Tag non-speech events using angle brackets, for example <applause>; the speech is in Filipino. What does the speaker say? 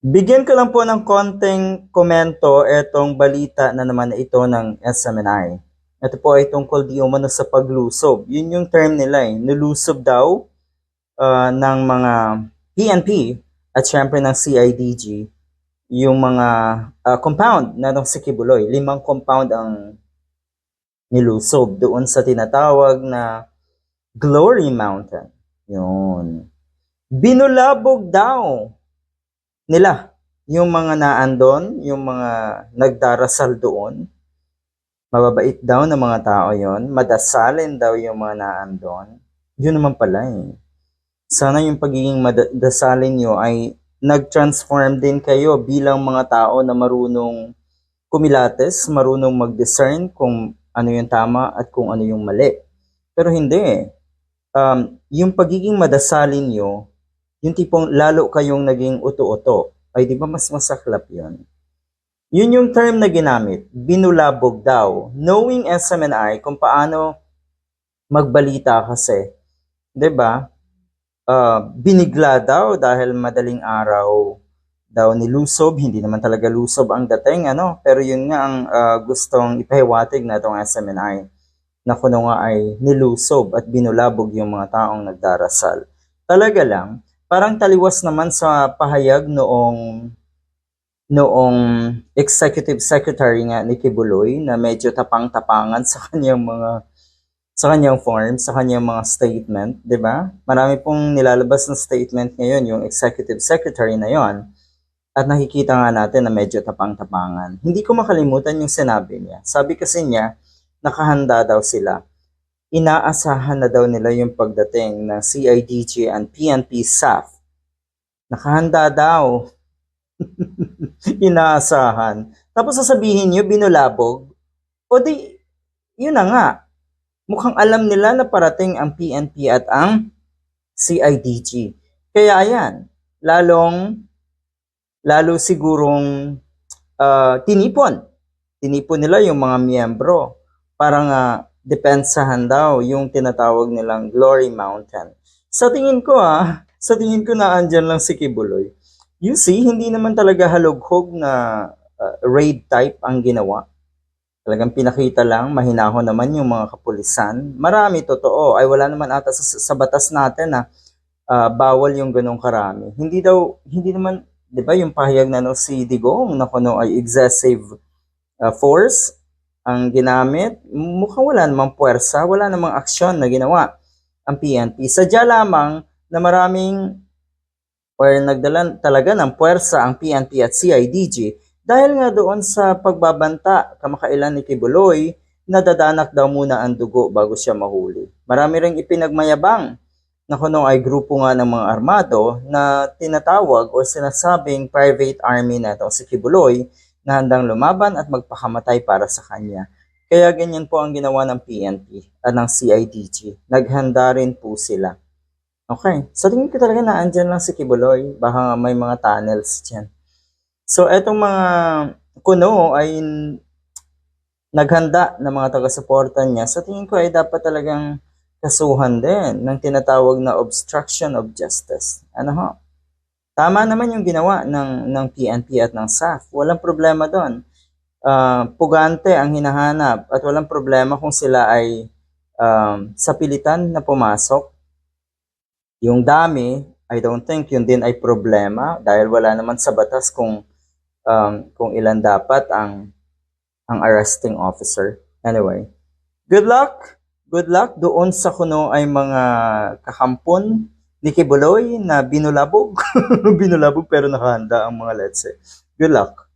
Bigyan ko lang po ng konting komento itong balita na naman na ito ng SMNI. Ito po ay tungkol di umano sa paglusob. Yun yung term nila eh. Nilusob daw ah, ng mga PNP at syempre ng CIDG yung mga ah, compound na nung si Kibuloy. Limang compound ang nilusob doon sa tinatawag na Glory Mountain. Yun. Binulabog daw nila yung mga naandon, yung mga nagdarasal doon. Mababait daw ng mga tao yon, madasalin daw yung mga naandon. Yun naman pala eh. Sana yung pagiging madasalin nyo ay nag-transform din kayo bilang mga tao na marunong kumilates, marunong mag-discern kung ano yung tama at kung ano yung mali. Pero hindi eh. Um, yung pagiging madasalin nyo, yung tipong lalo kayong naging uto-uto, ay di ba mas masaklap yon? Yun yung term na ginamit, binulabog daw. Knowing SMNI kung paano magbalita kasi, di ba? Ah, binigla daw dahil madaling araw daw nilusob, hindi naman talaga lusob ang dating, ano? Pero yun nga ang ah, gustong ipahiwatig na itong SMNI na kuno nga ay nilusob at binulabog yung mga taong nagdarasal. Talaga lang, parang taliwas naman sa pahayag noong noong executive secretary nga ni Kibuloy na medyo tapang-tapangan sa kanyang mga sa kanyang form, sa kanyang mga statement, 'di ba? Marami pong nilalabas ng statement ngayon yung executive secretary na 'yon. At nakikita nga natin na medyo tapang-tapangan. Hindi ko makalimutan yung sinabi niya. Sabi kasi niya, nakahanda daw sila. Inaasahan na daw nila yung pagdating ng CIDG and PNP staff. Nakahanda daw. <laughs> Inaasahan. Tapos sasabihin niyo, binulabog. O di, yun na nga. Mukhang alam nila na parating ang PNP at ang CIDG. Kaya ayan, lalong, lalo sigurong ah, tinipon. Tinipon nila yung mga miyembro para nga depensahan daw yung tinatawag nilang Glory Mountain. Sa tingin ko ah, <laughs> sa tingin ko na andyan lang si Kibuloy. You see, hindi naman talaga halughog na ah, raid type ang ginawa. Talagang pinakita lang, mahinahon naman yung mga kapulisan. Marami totoo. Ay wala naman ata sa, sa batas natin na ah, bawal yung ganong karami. Hindi daw, hindi naman, di ba yung pahayag na no, si Digong na kuno ay excessive ah, force ang ginamit. Mukhang wala namang puwersa, wala namang aksyon na ginawa ang PNP. Sadya lamang na maraming or nagdala talaga ng puwersa ang PNP at CIDG dahil nga doon sa pagbabanta kamakailan ni Kibuloy na dadanak daw muna ang dugo bago siya mahuli. Marami ring ipinagmayabang na kuno ay grupo nga ng mga armado na tinatawag o sinasabing private army na ito si Kibuloy na handang lumaban at magpakamatay para sa kanya. Kaya ganyan po ang ginawa ng PNP at ng CIDG. Naghanda rin po sila. Okay. Sa tingin ko talaga na andyan lang si Kibuloy. Baka may mga tunnels dyan. So, etong mga kuno ay naghanda ng mga taga-suporta niya. Sa tingin ko ay dapat talagang kasuhan din ng tinatawag na obstruction of justice. Ano ho? Tama naman yung ginawa ng, ng PNP at ng SAF. Walang problema doon. Ah, pugante ang hinahanap at walang problema kung sila ay um, sa pilitan na pumasok yung dami, I don't think yun din ay problema dahil wala naman sa batas kung um, kung ilan dapat ang ang arresting officer. Anyway, good luck. Good luck doon sa kuno ay mga kakampon ni Kibuloy na binulabog. <laughs> binulabog pero nakahanda ang mga let's say. Good luck.